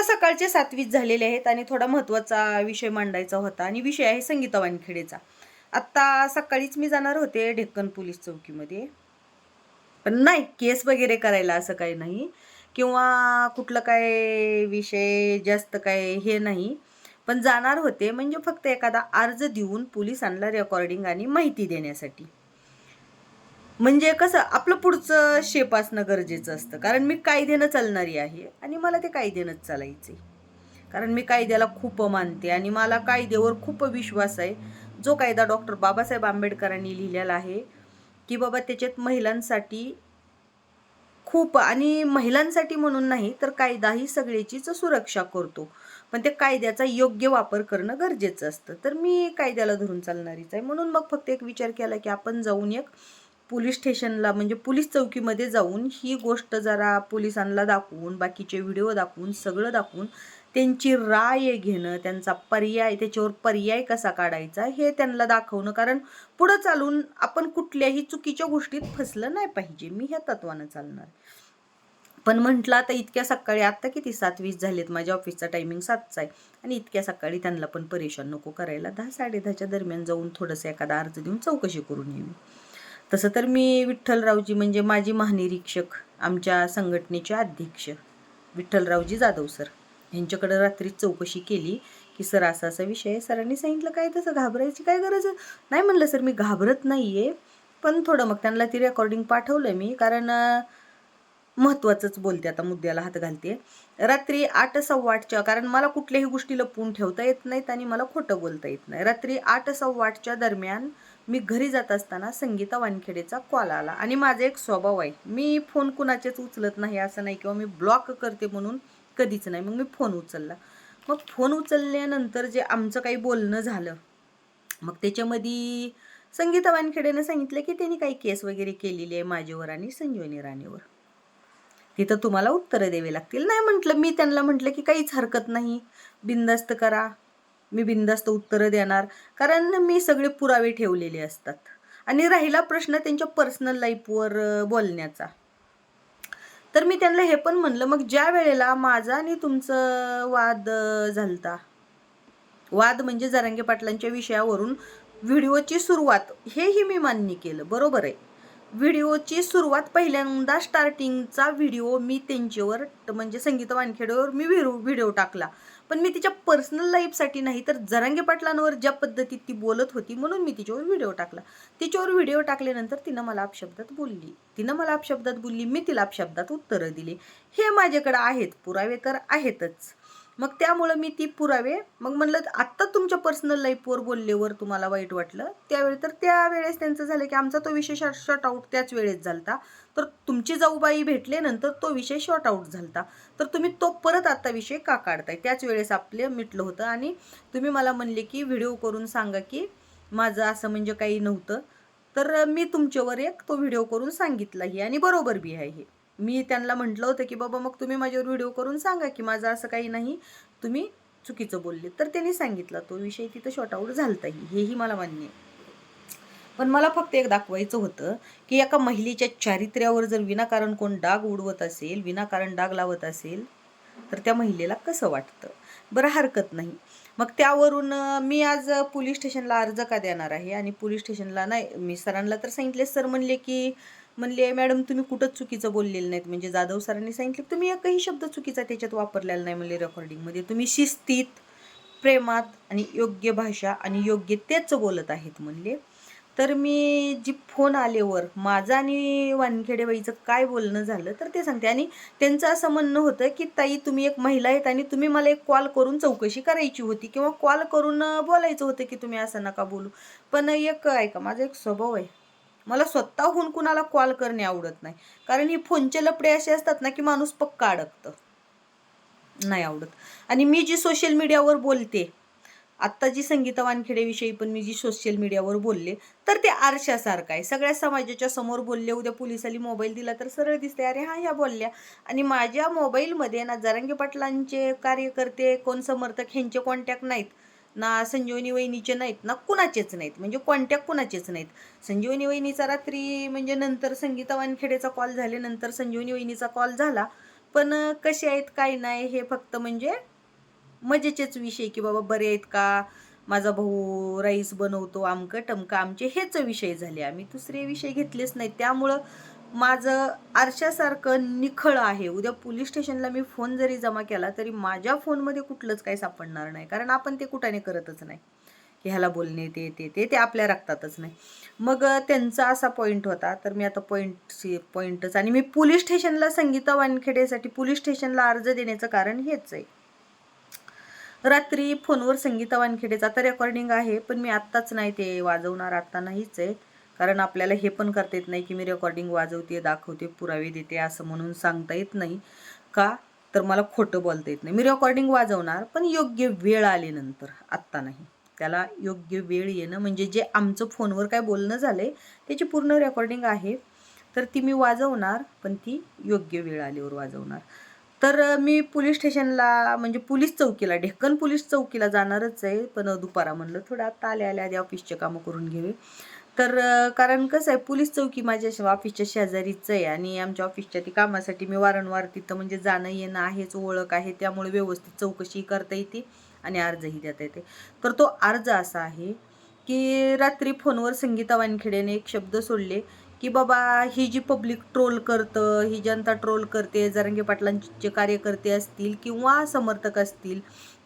आता सकाळचे सातवीस झालेले आहेत आणि थोडा महत्त्वाचा विषय मांडायचा होता आणि विषय आहे संगीता वानखेडेचा. आत्ता सकाळीच मी जाणार होते ढेक्कन पोलीस चौकीमध्ये. पण नाही केस वगैरे करायला असं काही नाही किंवा कुठलं काय विषय जास्त काय हे नाही. पण जाणार होते म्हणजे फक्त एखादा अर्ज देऊन पोलिसांना रेकॉर्डिंग आणि माहिती देण्यासाठी. म्हणजे कसं आपलं पुढचं शेप असणं गरजेचं असतं. कारण मी कायद्यानं चालणारी आहे आणि मला ते कायद्यानंच चालायचं आहे कारण मी कायद्याला खूप मानते आणि मला कायद्यावर खूप विश्वास आहे. जो कायदा डॉक्टर बाबासाहेब आंबेडकरांनी लिहिलेला आहे की बाबा त्याच्यात महिलांसाठी खूप आणि महिलांसाठी म्हणून नाही तर कायदा ही सगळ्याचीच सुरक्षा करतो. पण त्या कायद्याचा योग्य वापर करणं गरजेचं असतं. तर मी कायद्याला धरून चालणारीच आहे. म्हणून मग फक्त एक विचार केला की आपण जाऊन एक पोलीस स्टेशनला म्हणजे पोलीस चौकीमध्ये जाऊन ही गोष्ट जरा पोलिसांना दाखवून बाकीचे व्हिडिओ दाखवून सगळं दाखवून त्यांची राय घेणं त्यांचा पर्याय त्याच्यावर पर्याय कसा काढायचा हे त्यांना दाखवणं. कारण पुढं चालून आपण कुठल्याही चुकीच्या गोष्टीत फसलं नाही पाहिजे. मी ह्या तत्वानं चालणार. पण म्हटलं आता इतक्या सकाळी आत्ता किती? सात वीस झालेत. माझ्या ऑफिसचा टायमिंग सातचा आहे. आणि इतक्या सकाळी त्यांना पण परेशान नको करायला. दहा साडे दहाच्या दरम्यान जाऊन थोडंसं एखादा अर्ज देऊन चौकशी करून येऊ. तसं तर मी विठ्ठलरावजी म्हणजे माझी महानिरीक्षक आमच्या संघटनेचे अध्यक्ष विठ्ठलरावजी जाधव सर. यांच्याकडे रात्री चौकशी केली की सर असा असा विषय सरांनी सांगितलं काय तसं घाबरायची काय गरज नाही म्हणलं सर मी घाबरत नाही आहे पण थोडं मग त्यांना ती रेकॉर्डिंग पाठवलं मी कारण महत्त्वाचंच बोलते आता मुद्द्याला हात घालते. रात्री आठ सव्वा आठच्या कारण मला कुठल्याही गोष्टी लपवून ठेवता येत नाहीत आणि मला खोटं बोलता येत नाही. रात्री आठ सव्वा आठच्या दरम्यान मी घरी जात असताना संगीता वानखेडेचा कॉल आला. आणि माझा एक स्वभाव आहे मी फोन कुणाचेच उचलत नाही असं नाही किंवा मी ब्लॉक करते म्हणून कधीच नाही. मग मी फोन उचलला. मग फोन उचलल्यानंतर जे आमचं काही बोलणं झालं मग त्याच्यामध्ये संगीता वानखेडेनं सांगितलं की त्यांनी काही केस वगैरे केलेली आहे माझ्यावर आणि संजीवनी राणीवर. तिथं तुम्हाला उत्तरं द्यावी लागतील. नाही म्हटलं मी त्यांना म्हटलं की काहीच हरकत नाही. बिंदास्त करा. मी बिंदास्त उत्तरं देणार. कारण मी सगळे पुरावे ठेवलेले असतात. आणि राहिला प्रश्न त्यांच्या पर्सनल लाईफवर बोलण्याचा. तर मी त्यांना हे पण म्हणलं मग ज्या वेळेला माझा आणि तुमचं वाद झालता वाद म्हणजे जरांगे पाटलांच्या विषयावरून व्हिडिओची सुरुवात हेही मी मान्य केलं. बरोबर आहे. व्हिडिओची सुरुवात पहिल्यांदा स्टार्टिंगचा व्हिडिओ मी त्यांच्यावर म्हणजे संगीता वानखेडेवर मी व्हिडिओ व्हिडिओ टाकला. पण मी तिच्या पर्सनल लाईफसाठी नाही तर जरांगे पाटलांवर ज्या पद्धतीत ती बोलत होती म्हणून मी तिच्यावर व्हिडिओ टाकला. तिच्यावर व्हिडिओ टाकल्यानंतर तिनं मला अपशब्दात बोलली. तिनं मला अपशब्दात बोलली मी तिला अपशब्दात उत्तरं दिली. हे माझ्याकडे आहेत पुरावे तर आहेतच. मग त्यामुळं मी ती पुरावे मग म्हणलं आत्ता तुमच्या पर्सनल लाईफवर बोललेवर तुम्हाला वाईट वाटलं त्यावेळी तर त्यावेळेस त्यांचं झालं की आमचा तो विषय शॉर्ट आऊट त्याच वेळेस झालता. तर तुमची जाऊबाई भेटले नंतर तो विषय शॉर्ट आऊट झालता. तर तुम्ही तो परत आत्ता विषय का काढताय? त्याच वेळेस आपले मिटलं होतं आणि तुम्ही मला म्हणले की व्हिडिओ करून सांगा की माझं असं म्हणजे काही नव्हतं. तर मी तुमच्यावर एक तो व्हिडिओ करून सांगितलाही आणि बरोबर बी आहे हे. मी त्यांना म्हटलं होतं की बाबा मग तुम्ही माझ्यावर व्हिडिओ करून सांगा की माझं असं काही नाही. तुम्ही चुकीचं बोलले. तर त्यांनी सांगितलं तो विषय तिथं शॉर्टआउट झालताही हेही मला मान्य आहे. पण मला फक्त एक दाखवायचं होतं की एका महिलेच्या चारित्र्यावर जर विनाकारण कोण डाग उडवत असेल विनाकारण डाग लावत असेल तर त्या महिलेला कसं वाटतं? बरं हरकत नाही. मग त्यावरून मी आज पोलीस स्टेशनला अर्ज का देणार आहे? आणि पोलीस स्टेशनला नाही मी सरांना तर सांगितले सर म्हणले की म्हणले मॅडम तुम्ही कुठंच चुकीचं बोललेलं नाहीत. म्हणजे जाधव सरांनी सांगितलं की तुम्ही एकही शब्द चुकीचा त्याच्यात वापरलेला नाही म्हणले रेकॉर्डिंगमध्ये तुम्ही शिस्तीत प्रेमात आणि योग्य भाषा आणि योग्य तेच बोलत आहेत म्हणले. तर मी जी फोन आल्यावर माझं आणि वानखेडेबाईचं काय बोलणं झालं तर ते सांगते. आणि त्यांचं असं म्हणणं होतं की ताई तुम्ही एक महिला आहेत आणि तुम्ही मला एक कॉल करून चौकशी करायची होती किंवा कॉल करून बोलायचं होतं की तुम्ही असं नका बोलू. पण एक ऐका माझा एक स्वभाव आहे. मला स्वतःहून कुणाला कॉल करणे आवडत नाही. कारण हे फोनचे लपडे असे असतात ना की माणूस पक्का अडकतं. नाही आवडत. आणि मी जी सोशल मीडियावर बोलते आत्ता जी संगीता वानखेडेविषयी पण मी जी सोशल मीडियावर बोलले तर ते आरशासारखं आहे. सगळ्या समाजाच्या समोर बोलले उद्या पोलिसाली मोबाईल दिला तर सरळ दिसते अरे हा ह्या बोलल्या. आणि माझ्या मोबाईलमध्ये ना जरांगे पाटलांचे कार्यकर्ते कोण समर्थक ह्यांचे कॉन्टॅक्ट नाहीत. ना संजीवनी वहिनीचे नाहीत ना कुणाचेच नाहीत म्हणजे कॉन्टॅक्ट कुणाचेच नाहीत. संजीवनी वहिनीचा रात्री म्हणजे नंतर संगीता वानखेडेचा कॉल झाल्यानंतर संजीवनी वहिनीचा कॉल झाला. पण कसे आहेत काय नाही हे फक्त म्हणजे मजेचेच विषय की बाबा बरे आहेत का? माझा भाऊ राईस बनवतो आमकं टमकं आमचे हेच विषय झाले आम्ही. दुसरे विषय घेतलेच नाहीत. त्यामुळं माझं आरशासारखं निखळ आहे. उद्या पोलीस स्टेशनला मी फोन जरी जमा केला तरी माझ्या फोनमध्ये कुठलंच काही सापडणार नाही. कारण आपण ते कुठाने करतच नाही. की ह्याला बोलणे ते ते ते ते आपल्या रक्तातच नाही. मग त्यांचा असा पॉईंट होता. तर मी आता पॉईंट पॉईंटच आणि मी पोलीस स्टेशनला संगीता वानखेडेसाठी पोलीस स्टेशनला अर्ज देण्याचं कारण हेच आहे. रात्री फोनवर संगीता वानखेडेचा आता रेकॉर्डिंग आहे. पण मी आत्ताच नाही ते वाजवणार आत्ता नाहीच आहे. कारण आपल्याला हे पण करता येत नाही की मी रेकॉर्डिंग वाजवते दाखवते पुरावे देते असं म्हणून सांगता येत नाही. का? तर मला खोटं बोलता येत नाही. मी रेकॉर्डिंग वाजवणार पण योग्य वेळ आल्यानंतर आत्ता नाही. त्याला योग्य वेळ येणं म्हणजे जे आमचं फोनवर काय बोलणं झालं आहे त्याची पूर्ण रेकॉर्डिंग आहे. तर ती मी वाजवणार पण ती योग्य वेळ आल्यावर वाजवणार. तर मी पोलीस स्टेशनला म्हणजे पोलीस चौकीला ढेक्कन पोलीस चौकीला जाणारच आहे. पण दुपारा म्हणलं थोडं आत्ता आल्या आल्या आधी ऑफिसचे कामं करून घेऊ तर कारण कसं आहे पोलीस चौकी माझ्या ऑफिसच्या शेजारीच आहे आणि आमच्या ऑफिसच्या ती कामासाठी मी वारंवार तिथं म्हणजे जाणं येणं आहेच ओळख आहे. त्यामुळे व्यवस्थित चौकशी करता येते आणि अर्जही देता येते. तर तो अर्ज असा आहे की रात्री फोनवर संगीता वानखेडेने एक शब्द सोडले की बाबा ही जी पब्लिक ट्रोल करतं ही जनता ट्रोल करते जरंगे पाटलांचे कार्यकर्ते असतील किंवा समर्थक असतील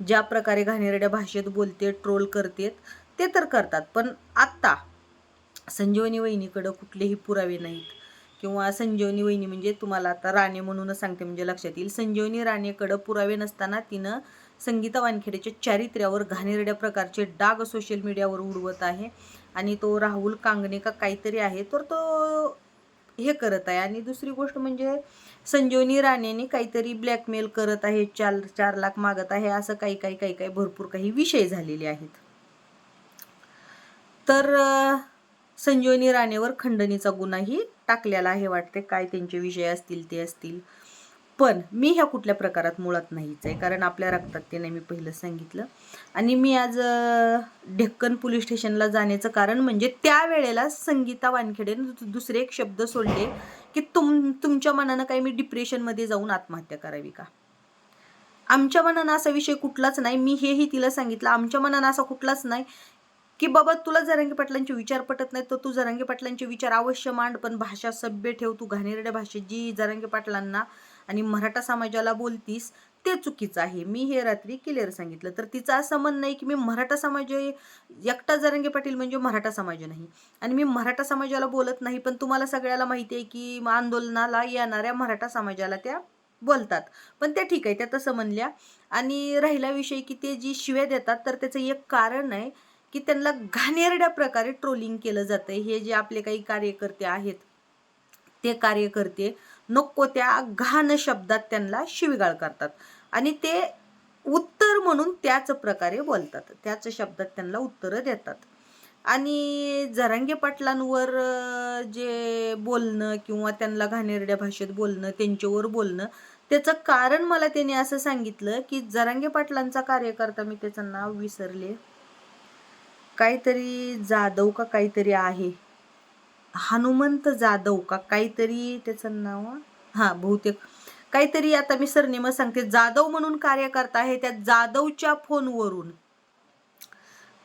ज्या प्रकारे घाणेरड्या भाषेत बोलते ट्रोल करतेत ते तर करतात. पण आत्ता संजीवनी वहिनीकडं कुठलेही पुरावे नाहीत. किंवा संजीवनी वहिनी म्हणजे तुम्हाला आता राणे म्हणूनच सांगते म्हणजे लक्षात येईल. संजीवनी राणेकडं पुरावे नसताना तिनं संगीता वानखेडेच्या चारित्र्यावर घाणेरड्या प्रकारचे डाग सोशल मीडियावर उडवत आहे. आणि तो राहुल कांगणे का काहीतरी आहे तर तो हे करत आहे. आणि दुसरी गोष्ट म्हणजे संजीवनी राणेने काहीतरी ब्लॅकमेल करत आहे चार चार लाख मागत आहे असं काही काही काही काही भरपूर काही विषय झालेले आहेत. तर संजीवनी राणेवर खंडणीचा गुन्हाही टाकलेला आहे वाटते. काय त्यांचे विषय असतील ते असतील. पण मी ह्या कुठल्या प्रकारात मुळात नाहीच आहे. कारण आपल्या रक्तात ते नाही मी पहिलं सांगितलं. आणि मी आज ढेक्कन पोलीस स्टेशनला जाण्याचं कारण म्हणजे त्यावेळेला संगीता वानखेडेने दुसरे एक शब्द सोडले की तुम तुमच्या मनानं काही मी डिप्रेशनमध्ये जाऊन आत्महत्या करावी का? आमच्या मनानं असा विषय कुठलाच नाही. मी हेही तिला सांगितलं. आमच्या मनानं असा कुठलाच नाही की बाबा तुला जरंगी पाटलांचे विचार पटत नाही तर तू जरंगी पाटलांचे विचार अवश्य मांड पण भाषा सभ्य ठेव तू घाणेरड्या भाषेत जी जरंगी पाटलांना आणि मराठा समाजाला बोलतीस ते चुकीचं आहे. मी हे रात्री क्लिअर सांगितलं. तर तिचं असं म्हणणं नाही की मी मराठा समाज एकटा जरंगे पाटील म्हणजे मराठा समाज नाही. आणि मी मराठा समाजाला बोलत नाही पण तुम्हाला सगळ्याला माहिती आहे की आंदोलनाला येणाऱ्या मराठा समाजाला त्या बोलतात. पण त्या ठीक आहे त्या तसं म्हणल्या. आणि राहिला विषय की ते जी शिव्या देतात तर त्याचं एक कारण आहे की त्यांना घाणेरड्या प्रकारे ट्रोलिंग केलं जातं हे जे आपले काही कार्यकर्ते आहेत ते कार्यकर्ते नको त्या घाण शब्दात त्यांना शिवीगाळ करतात. आणि ते उत्तर म्हणून त्याच प्रकारे बोलतात. त्याच शब्दात त्यांना उत्तरं देतात. आणि जरांगे पाटलांवर जे बोलणं किंवा त्यांना घाणेरड्या भाषेत बोलणं त्यांच्यावर बोलणं त्याचं कारण मला त्याने असं सांगितलं की जरांगे पाटलांचा कार्यकर्ता मी त्याचं नाव विसरले. काहीतरी जाधव का काहीतरी आहे. हनुमंत जाधव का काहीतरी त्याचं नाव? हा बहुतेक. काहीतरी आता मी सरनेम सांगते. जाधव म्हणून कार्यकर्ता आहे त्या जाधवच्या फोनवरून.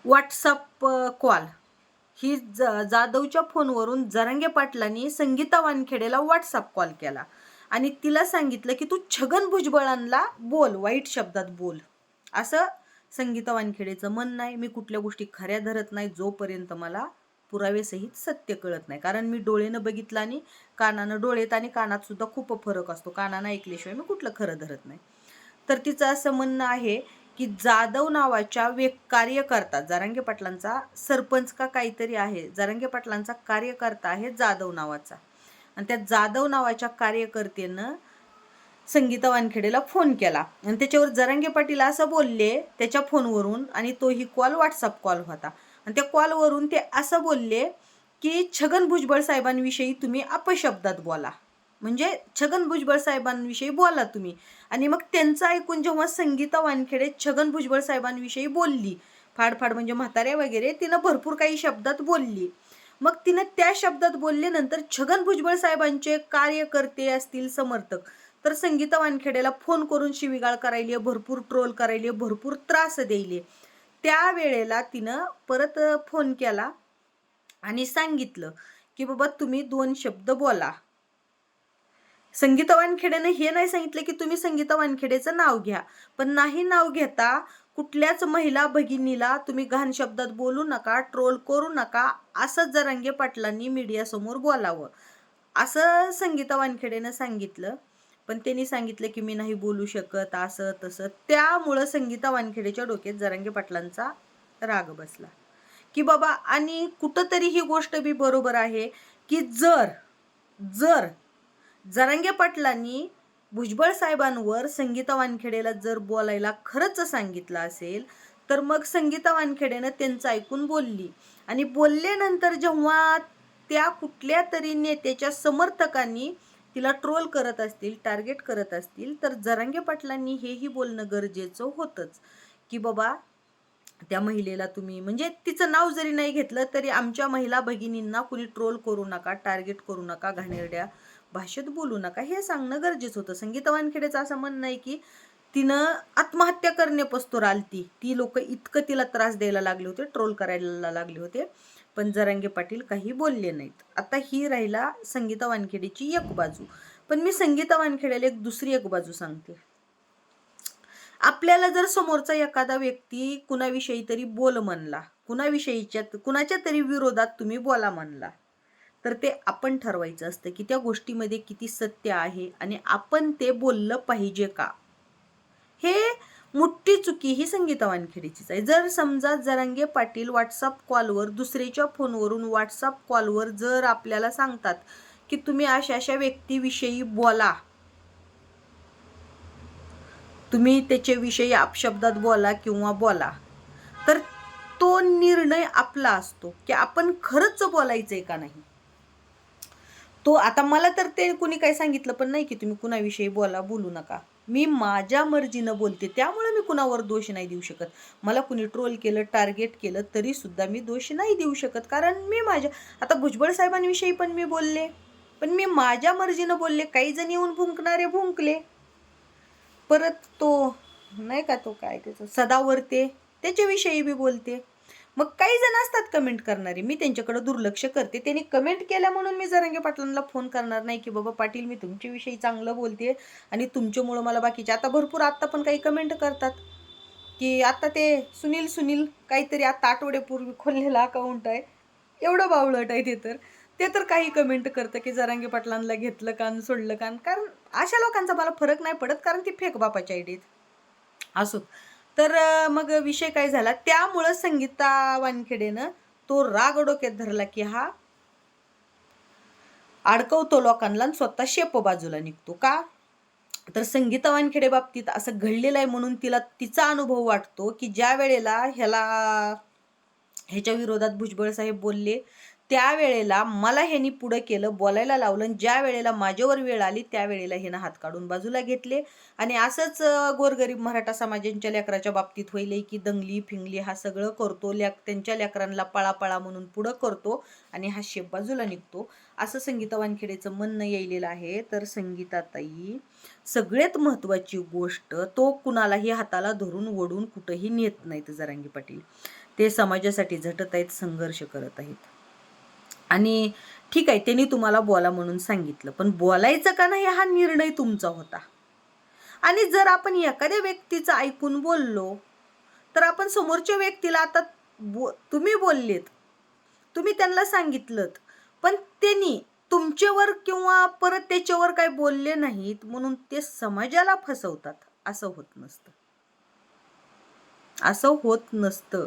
व्हॉट्सअप कॉल ही ज जाधवच्या फोनवरून जरांगे पाटलांनी संगीता वानखेडेला व्हॉट्सअप कॉल केला. आणि तिला सांगितलं की तू छगन भुजबळांना बोल वाईट शब्दात बोल. असं संगीता वानखेडेचं म्हणणं आहे मी कुठल्या गोष्टी खऱ्या धरत नाही जोपर्यंत मला पुरावेसहित सत्य कळत नाही. कारण मी डोळेनं बघितलं आणि कानानं डोळेत आणि कानात सुद्धा खूप फरक असतो. कानानं ऐकल्याशिवाय मी कुठलं खरं धरत नाही. तर तिचं असं म्हणणं आहे की जाधव नावाच्या वे कार्यकर्ता जरांगे पाटलांचा सरपंच का काहीतरी आहे जरांगे पाटलांचा कार्यकर्ता आहे जाधव नावाचा. आणि त्या जाधव नावाच्या कार्यकर्त्यानं संगीता वानखेडेला फोन केला. आणि त्याच्यावर जरांगे पाटील असं बोलले त्याच्या फोनवरून आणि तोही कॉल व्हॉट्सअप कॉल होता. आणि त्या कॉलवरून ते असं बोलले की छगन भुजबळ साहेबांविषयी तुम्ही अपशब्दात बोला. म्हणजे छगन भुजबळ साहेबांविषयी बोला तुम्ही. आणि मग त्यांचं ऐकून जेव्हा संगीता वानखेडे छगन भुजबळ साहेबांविषयी बोलली फाडफाड म्हणजे म्हाताऱ्या वगैरे तिनं भरपूर काही शब्दात बोलली. मग तिनं त्या शब्दात बोलल्यानंतर छगन भुजबळ साहेबांचे कार्यकर्ते असतील समर्थक तर संगीता वानखेडेला फोन करून शिविगाळ करायली भरपूर ट्रोल करायली भरपूर त्रास द्यायले त्या वेळेला तिनं परत फोन केला आणि सांगितलं की बाबा तुम्ही दोन शब्द बोला. संगीता वानखेडेनं हे नाही सांगितलं की तुम्ही संगीता वानखेडेचं नाव घ्या. पण नाही नाव घेता कुठल्याच महिला भगिनीला तुम्ही घाण शब्दात बोलू नका ट्रोल करू नका असंच जरांगे पाटलांनी मीडियासमोर बोलावं. असं संगीता वानखेडेनं सांगितलं. पण त्यांनी सांगितलं की मी नाही बोलू शकत असं तसं. त्यामुळं संगीता वानखेडेच्या डोक्यात जरांगे पाटलांचा राग बसला. की बाबा आणि कुठंतरी ही गोष्ट बी बरोबर आहे की जर जर जरांगे पाटलांनी भुजबळ साहेबांवर संगीता वानखेडेला जर बोलायला खरंच सांगितलं असेल तर मग संगीता वानखेडेनं त्यांचं ऐकून बोलली. आणि बोलल्यानंतर जेव्हा त्या कुठल्या तरी नेत्याच्या समर्थकांनी तिला ट्रोल करत असतील टार्गेट करत असतील तर जरांगे पाटलांनी हेही बोलणं गरजेचं होतंच. की बाबा त्या महिलेला तुम्ही म्हणजे तिचं नाव जरी नाही घेतलं तरी आमच्या महिला भगिनींना कुणी ट्रोल करू नका टार्गेट करू नका घाणेरड्या भाषेत बोलू नका हे सांगणं गरजेचं होतं. संगीता वानखेडेचं असं म्हणणं आहे की तिनं आत्महत्या करणे पस्तोर आलती ती लोक इतकं तिला त्रास द्यायला लागले होते ट्रोल करायला लागले होते. पण जरांगे पाटील काही बोलले नाहीत. आता ही राहिला संगीता वानखेडेची एक बाजू. पण मी संगीता वानखेड्याला एक दुसरी एक बाजू सांगते. आपल्याला जर समोरचा एखादा व्यक्ती कुणाविषयी तरी बोल म्हणला कुणाविषयीच्या कुणाच्या तरी विरोधात तुम्ही बोला म्हणला तर ते आपण ठरवायचं असतं की त्या गोष्टीमध्ये किती सत्य आहे आणि आपण ते बोललं पाहिजे का? हे मोठी चुकी ही संगीता वानखेडेचीच आहे. जर समजा जरांगे पाटील व्हॉट्सअप कॉलवर दुसऱ्याच्या फोनवरून व्हॉट्सअप कॉलवर जर आपल्याला सांगतात की तुम्ही अशा अशा व्यक्तीविषयी बोला तुम्ही त्याच्याविषयी अपशब्दात बोला किंवा बोला तर तो निर्णय आपला असतो की आपण खरंच बोलायचंय का नाही. तो आता मला तर ते कुणी काही सांगितलं पण नाही की तुम्ही कुणाविषयी बोला बोलू नका. मी माझ्या मर्जीनं बोलते त्यामुळे मी कुणावर दोष नाही देऊ शकत. मला कुणी ट्रोल केलं टार्गेट केलं तरी सुद्धा मी दोष नाही देऊ शकत कारण मी माझ्या आता भुजबळ साहेबांविषयी पण मी बोलले पण मी माझ्या मर्जीनं बोलले काही जण येऊन भुंकणारे भुंकले. परत तो नाही का तो काय त्याचं सदावरते त्याच्याविषयी बी बोलते. मग काही जण असतात कमेंट करणारे. मी त्यांच्याकडे दुर्लक्ष करते. त्यांनी कमेंट केल्या म्हणून मी जरांगे पाटलांना फोन करणार नाही की बाबा पाटील मी तुमच्याविषयी चांगलं बोलते आणि तुमच्यामुळं मला बाकीचे. आता भरपूर आत्ता पण काही कमेंट करतात. की आता ते सुनील सुनील काहीतरी आता आठवड्यापूर्वी खोललेलं अकाउंट आहे. एवढं बावळट आहे ते तर. ते तर काही कमेंट करतं की जरांगे पाटलांना घेतलं कान सोडलं कान कारण अशा लोकांचा मला फरक नाही पडत कारण ती फेक बापाच्या आयडीत. असो. तर मग विषय काय झाला? त्यामुळं संगीता वानखेडेनं तो राग डोक्यात धरला की हा अडकवतो लोकांना स्वतः शेप बाजूला निघतो. का? तर संगीता वानखेडे बाबतीत असं घडलेलं आहे म्हणून तिला तिचा अनुभव वाटतो की ज्या वेळेला ह्याला ह्याच्या विरोधात भुजबळ साहेब बोलले त्यावेळेला मला ह्यांनी पुढं केलं बोलायला लावलं आणि ज्या वेळेला माझ्यावर वेळ आली त्यावेळेला ह्यानं हात काढून बाजूला घेतले. आणि असंच गोरगरीब मराठा समाजांच्या लेकराच्या बाबतीत होईल की दंगली फिंगली हा सगळं करतो. लेक त्यांच्या लेकरांना पळापळा म्हणून पुढं करतो आणि हा शेप बाजूला निघतो. असं संगीता वानखेडेचं म्हणणं येईलेलं आहे. तर संगीताताई सगळ्यात महत्त्वाची गोष्ट तो कुणालाही हाताला धरून ओढून कुठंही नेत नाहीत जरांगी पाटील. ते समाजासाठी झटत आहेत संघर्ष करत आहेत. आणि ठीक आहे त्यांनी तुम्हाला बोला म्हणून सांगितलं. पण बोलायचं का नाही हा निर्णय तुमचा होता. आणि जर आपण एखाद्या व्यक्तीचं ऐकून बोललो तर आपण समोरच्या व्यक्तीला आता बो तुम्ही बोललेत. तुम्ही त्यांना सांगितलं पण त्यांनी तुमच्यावर किंवा परत त्याच्यावर काही बोलले नाहीत म्हणून ते समाजाला फसवतात. असं होत नसतं. असं होत नसतं.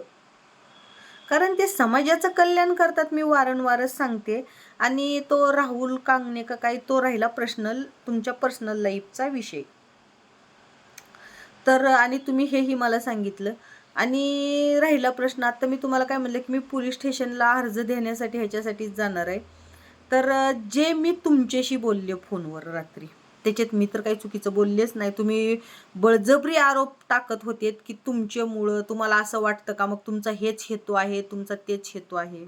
कारण ते समाजाचं कल्याण करतात मी वारंवारच सांगते. आणि तो राहुल कांगणे का काही तो राहिला पर्सनल तुमच्या पर्सनल लाईफचा विषय. तर आणि तुम्ही हेही मला सांगितलं. आणि राहिला प्रश्न आता मी तुम्हाला काय म्हणलं की मी पोलीस स्टेशनला अर्ज देण्यासाठी ह्याच्यासाठीच जाणार आहे. तर जे मी तुमच्याशी बोलले फोनवर रात्री त्याच्यात मी तर काही चुकीचं बोललेच नाही. तुम्ही बळजबरी आरोप टाकत होते की तुमच्यामुळं तुम्हाला असं वाटतं का? मग तुमचा हेच हेतू आहे तुमचा तेच हेतू आहे.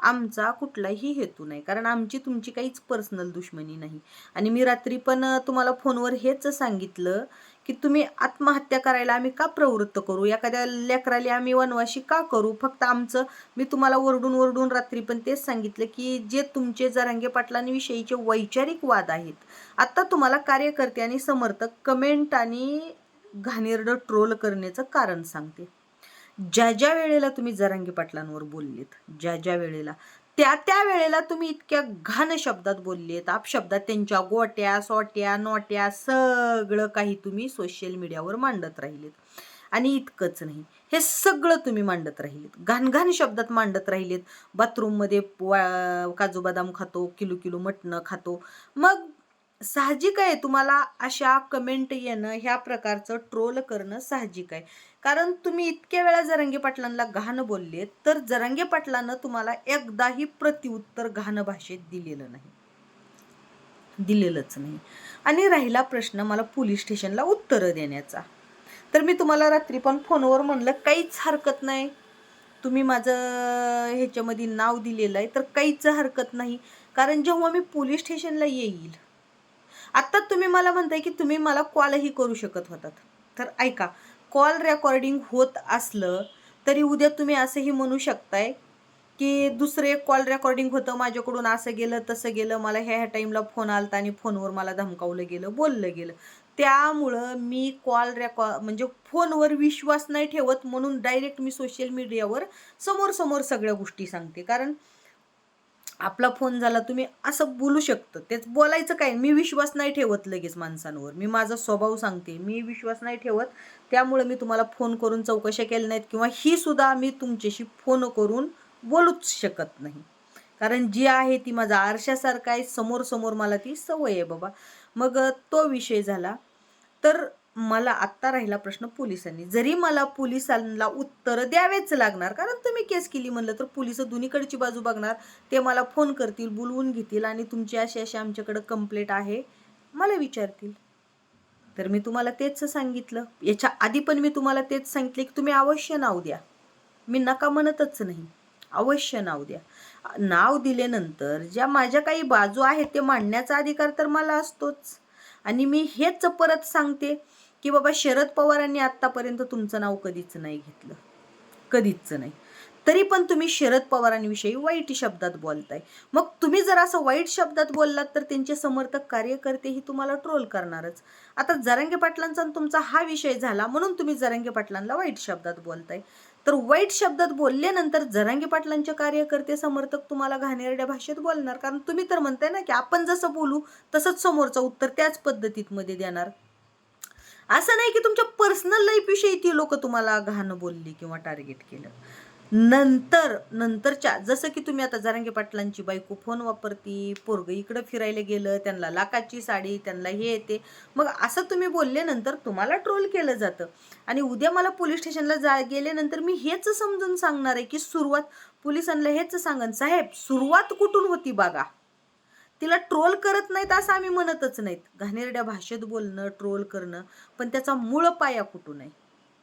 आमचा कुठलाही हेतू नाही. कारण आमची तुमची काहीच पर्सनल दुश्मनी नाही. आणि मी रात्री पण तुम्हाला फोनवर हेच सांगितलं की तुम्ही आत्महत्या करायला आम्ही का प्रवृत्त करू? एखाद्या लेकराला आम्ही वनवाशी का करू? फक्त आमचं मी तुम्हाला ओरडून ओरडून रात्री पण तेच सांगितलं की जे तुमचे जरांगे पाटलांविषयीचे वैचारिक वाद आहेत आत्ता तुम्हाला कार्यकर्ते आणि समर्थक कमेंट आणि घाणेरडं ट्रोल करण्याचं कारण सांगते. ज्या ज्या वेळेला तुम्ही जरांगे पाटलांवर बोललेत ज्या ज्या वेळेला त्या त्या वेळेला तुम्ही इतक्या घाण शब्दात बोललेत अपशब्दात त्यांच्या गोट्या सोट्या नोट्या सगळं काही तुम्ही सोशल मीडियावर मांडत राहिलेत. आणि इतकंच नाही हे सगळं तुम्ही मांडत राहिलेत. घाण घाण शब्दात मांडत राहिलेत. बाथरूममध्ये काजू बदाम खातो किलो किलो मटणं खातो. मग साहजिक आहे. तुम्हाला अशा कमेंट येणं ह्या प्रकारचं ट्रोल करणं साहजिक आहे. कारण तुम्ही इतक्या वेळा जरंगे पाटलांना घाण बोलले तर जरंगे पाटलानं तुम्हाला एकदाही प्रतिउत्तर घाण भाषेत दिलेलं नाही. दिलेलंच नाही. आणि राहिला प्रश्न मला पोलीस स्टेशनला उत्तरं देण्याचा. तर मी तुम्हाला रात्री पण फोनवर म्हणलं काहीच हरकत नाही. तुम्ही माझं ह्याच्यामध्ये नाव दिलेलं आहे तर काहीच हरकत नाही. कारण जेव्हा मी पोलीस स्टेशनला येईल आत्ता तुम्ही मला म्हणताय की तुम्ही मला कॉलही करू शकत होतात. तर ऐका कॉल रेकॉर्डिंग होत असलं तरी उद्या तुम्ही असंही म्हणू शकताय की दुसरे कॉल रेकॉर्डिंग होतं माझ्याकडून असं गेलं तसं गेलं मला ह्या ह्या टाईमला फोन आलता आणि फोनवर मला धमकावलं गेलं बोललं गेलं. त्यामुळं मी कॉल रेकॉ म्हणजे फोनवर विश्वास नाही ठेवत म्हणून डायरेक्ट मी सोशल मीडियावर समोर समोर सगळ्या गोष्टी सांगते. कारण आपला फोन झाला तुम्ही असं बोलू शकतं. तेच बोलायचं काय? मी विश्वास नाही ठेवत लगेच माणसांवर. मी माझा स्वभाव सांगते. मी विश्वास नाही ठेवत. त्यामुळे मी तुम्हाला फोन करून चौकशा केल्या नाहीत किंवा ही सुद्धा मी तुमच्याशी फोन करून बोलूच शकत नाही. कारण जी आहे ती माझा आरशासारखा आहे. समोर समोर मला ती सवय आहे बाबा. मग तो विषय झाला. तर मला आत्ता राहिला प्रश्न पोलिसांनी. जरी मला पोलिसांना उत्तर द्यावेच लागणार कारण तुम्ही केस केली म्हणलं तर पोलीस दोन्हीकडची बाजू बघणार. ते मला फोन करतील बोलवून घेतील आणि तुमची अशी अशी आमच्याकडं कंप्लेंट आहे मला विचारतील. तर मी तुम्हाला तेच सांगितलं. याच्या आधी पण मी तुम्हाला तेच सांगितले की तुम्ही अवश्य नाव द्या. मी नका म्हणतच नाही. अवश्य नाव द्या. नाव दिल्यानंतर ज्या माझ्या काही बाजू आहेत ते मांडण्याचा अधिकार तर मला असतोच. आणि मी हेच परत सांगते की बाबा शरद पवारांनी आत्तापर्यंत तुमचं नाव कधीच नाही घेतलं. कधीच नाही. तरी पण तुम्ही शरद पवारांविषयी वाईट शब्दात बोलताय. मग तुम्ही जर असं वाईट शब्दात बोललात तर त्यांचे समर्थक कार्यकर्तेही तुम्हाला ट्रोल करणारच. आता जरांगे पाटलांचा आणि तुमचा हा विषय झाला म्हणून तुम्ही जरांगे पाटलांना वाईट शब्दात बोलताय. तर वाईट शब्दात बोलल्यानंतर जरांगे पाटलांचे कार्यकर्ते समर्थक तुम्हाला घाणेरड्या भाषेत बोलणार. कारण तुम्ही तर म्हणताय ना की आपण जसं बोलू तसंच समोरचं उत्तर त्याच पद्धतीत मध्ये देणार. असं नाही की तुमच्या पर्सनल लाईफविषयी ती लोक तुम्हाला घाण बोलली किंवा टार्गेट केलं. नंतर नंतरच्या जसं की तुम्ही आता जरांगे पाटलांची बायको फोन वापरती पोरग इकडं फिरायला गेलं त्यांना लाकाची साडी त्यांना हे येते मग असं तुम्ही बोलले नंतर तुम्हाला ट्रोल केलं जातं. आणि उद्या मला पोलीस स्टेशनला जा गेल्यानंतर मी हेच समजून सांगणार आहे की सुरुवात पोलिसांना हेच सांगन साहेब सुरुवात कुठून होती बघा. तिला ट्रोल करत नाहीत असं आम्ही म्हणतच नाहीत. घाणेरड्या भाषेत बोलणं ट्रोल करणं पण त्याचा मूळ पाया कुठून आहे?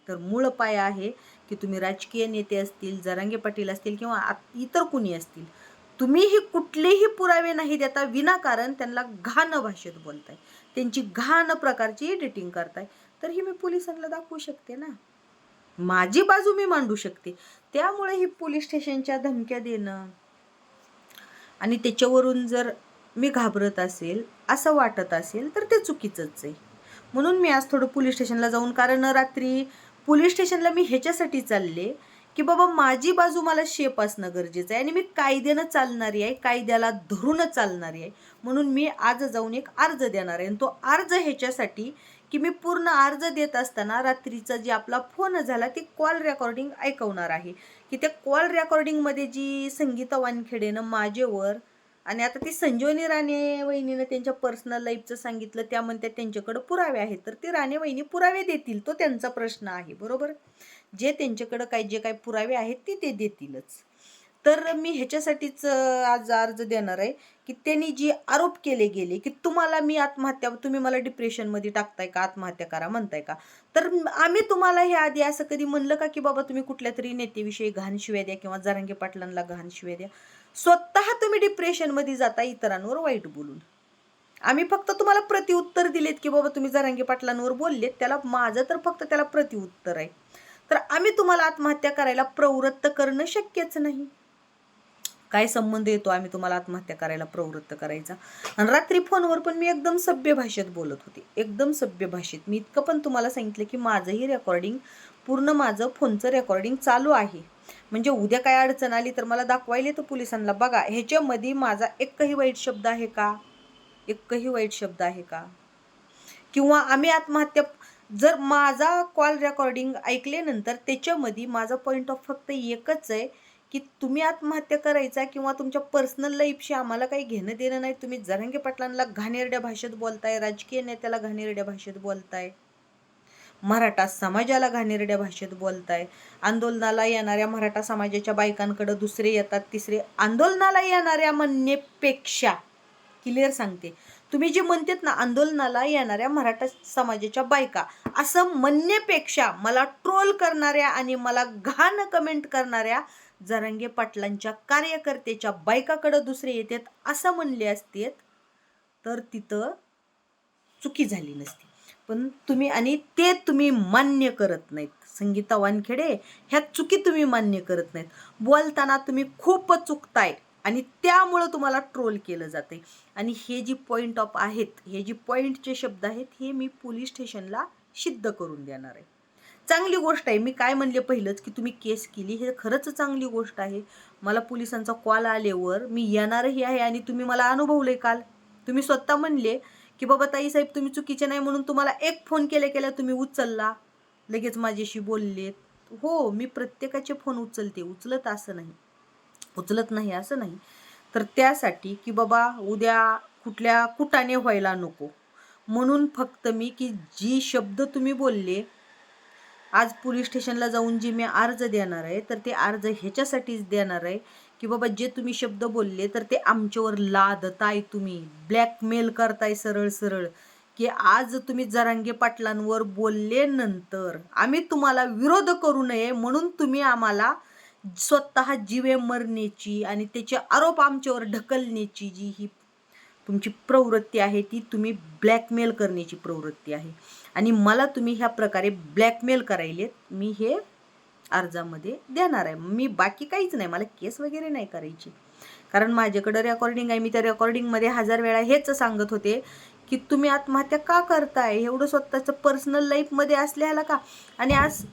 तर मूळ पाया आहे की तुम्ही राजकीय नेते असतील जरांगे पाटील असतील किंवा इतर कुणी असतील तुम्हीही कुठलेही पुरावे नाही देता विनाकारण त्यांना घाण भाषेत बोलताय. त्यांची घाण प्रकारची एडिटिंग करताय. तर ही मी पोलिसांना दाखवू शकते ना? माझी बाजू मी मांडू शकते. त्यामुळे ही पोलीस स्टेशनच्या धमक्या देणं आणि त्याच्यावरून जर मी घाबरत असेल असं वाटत असेल तर ते चुकीचंच आहे. म्हणून मी आज थोडं पोलीस स्टेशनला जाऊन कारण रात्री पोलीस स्टेशनला मी ह्याच्यासाठी चालले की बाबा माझी बाजू मला शेप असणं गरजेचं आहे आणि मी कायद्यानं चालणारी आहे कायद्याला धरूनच चालणारी आहे. म्हणून मी आज जाऊन एक अर्ज देणार आहे. आणि तो अर्ज ह्याच्यासाठी की मी पूर्ण अर्ज देत असताना रात्रीचा जे आपला फोन झाला ते कॉल रेकॉर्डिंग ऐकवणार आहे. की त्या कॉल रेकॉर्डिंगमध्ये जी संगीता वानखेडेनं माझ्यावर आणि आता ती संजीवनी राणे वहिनीनं त्यांच्या पर्सनल लाईफचं सांगितलं त्या म्हणतात त्यांच्याकडं पुरावे आहेत. तर ते राणे वहिनी पुरावे देतील तो त्यांचा प्रश्न आहे बरोबर? जे त्यांच्याकडं काही जे काही पुरावे आहेत ते ते देतीलच. तर मी ह्याच्यासाठीच आज अर्ज देणार आहे की त्यांनी जी आरोप केले गेले की तुम्हाला मी आत्महत्या तुम्ही मला डिप्रेशनमध्ये टाकताय का आत्महत्या करा म्हणताय का? तर आम्ही तुम्हाला हे आधी असं कधी म्हणलं का की बाबा तुम्ही कुठल्या तरी नेतेविषयी घाण शिव्या द्या किंवा जरंगे पाटलांना घाण शिव्या द्या? स्वतः तुम्ही डिप्रेशनमध्ये जाता इतरांवर वाईट बोलून. आम्ही फक्त तुम्हाला प्रतिउत्तर दिलेत की बाबा तुम्ही जरांगी पाटलांवर बोललेत त्याला माझं तर फक्त त्याला प्रतिउत्तर आहे. तर आम्ही तुम्हाला आत्महत्या करायला प्रवृत्त करणं शक्यच नाही. काय संबंध येतो आम्ही तुम्हाला आत्महत्या करायला प्रवृत्त करायचा? आणि रात्री फोनवर पण मी एकदम सभ्य भाषेत बोलत होते. एकदम सभ्य भाषेत. मी इतकं पण तुम्हाला सांगितलं की माझंही रेकॉर्डिंग पूर्ण माझं फोनचं रेकॉर्डिंग चालू आहे. म्हणजे उद्या काय अडचण आली तर मला दाखवायला तर पोलिसांना. बघा ह्याच्यामध्ये माझा एकही वाईट शब्द आहे का? एकही वाईट शब्द आहे का? किंवा आम्ही आत्महत्या जर माझा कॉल रेकॉर्डिंग ऐकल्यानंतर त्याच्यामध्ये माझा पॉईंट ऑफ फक्त एकच आहे की तुम्ही आत्महत्या करायचा किंवा तुमच्या पर्सनल लाईफशी आम्हाला काही घेणं देणं नाही. तुम्ही जरांगे पाटलांना घाणेरड्या भाषेत बोलताय राजकीय नेत्याला घाणेरड्या भाषेत बोलताय. मराठा समाजाला घाणेरड्या भाषेत बोलताय. आंदोलनाला येणाऱ्या मराठा समाजाच्या बायकांकडं दुसरे येतात तिसरे आंदोलनाला येणाऱ्या म्हणण्यापेक्षा. क्लिअर सांगते. तुम्ही जे म्हणतात ना आंदोलनाला येणाऱ्या मराठा समाजाच्या बायका असं म्हणण्यापेक्षा मला ट्रोल करणाऱ्या आणि मला घाण कमेंट करणाऱ्या जरांगे पाटलांच्या कार्यकर्त्याच्या बायकाकडं दुसरे येतात असं म्हणले असते तर तिथं चुकी झाली नसती. पण तुम्ही आणि ते तुम्ही मान्य करत नाहीत. संगीता वानखेडे ह्या चुकी तुम्ही मान्य करत नाहीत. बोलताना तुम्ही खूप चुकताय आणि त्यामुळं तुम्हाला ट्रोल केलं जाते आणि हे जी पॉईंट ऑफ आहेत हे जी पॉईंटचे शब्द आहेत हे मी पोलीस स्टेशनला सिद्ध करून देणार आहे. चांगली गोष्ट आहे. मी काय म्हणले पहिलंच की तुम्ही केस केली हे खरंच चांगली गोष्ट आहे. मला पोलिसांचा कॉल आल्यावर मी येणारही आहे आणि तुम्ही मला अनुभवले काल. तुम्ही स्वतः म्हणले की बाबा ताई साहेब तुम्ही चुकीचे नाही म्हणून तुम्हाला एक फोन केल्या केल्या तुम्ही उचलला. लगेच माझ्याशी बोललेत. हो मी प्रत्येकाचे फोन उचलते उचलत असं नाही. उचलत नाही असं नाही. तर त्यासाठी की बाबा उद्या कुठल्या कुटाने व्हायला नको. म्हणून फक्त मी की जी शब्द तुम्ही बोलले आज पोलीस स्टेशनला जाऊन जी मी अर्ज देणार आहे तर ते अर्ज ह्याच्यासाठीच देणार आहे की बाबा जे तुम्ही शब्द बोलले तर ते आमच्यावर लादताय तुम्ही. ब्लॅकमेल करताय सरळ सरळ की आज तुम्ही जरांगे पाटलांवर बोलले नंतर आम्ही तुम्हाला विरोध करू नये म्हणून तुम्ही आम्हाला स्वतः जीवे मरण्याची आणि त्याचे आरोप आमच्यावर ढकलण्याची जी ही तुमची प्रवृत्ती आहे ती तुम्ही ब्लॅकमेल करण्याची प्रवृत्ती आहे. आणि मला तुम्ही ह्या प्रकारे ब्लॅकमेल करायलेत मी हे अर्जामध्ये देणार आहे. मी बाकी काहीच नाही मला केस वगैरे नाही करायची. कारण माझ्याकडं रेकॉर्डिंग आहे मी त्या रेकॉर्डिंगमध्ये हजार वेळा हेच सांगत होते की तुम्ही आत्महत्या का करताय? एवढं स्वतःचं पर्सनल लाईफमध्ये असल्याला का? आणि आज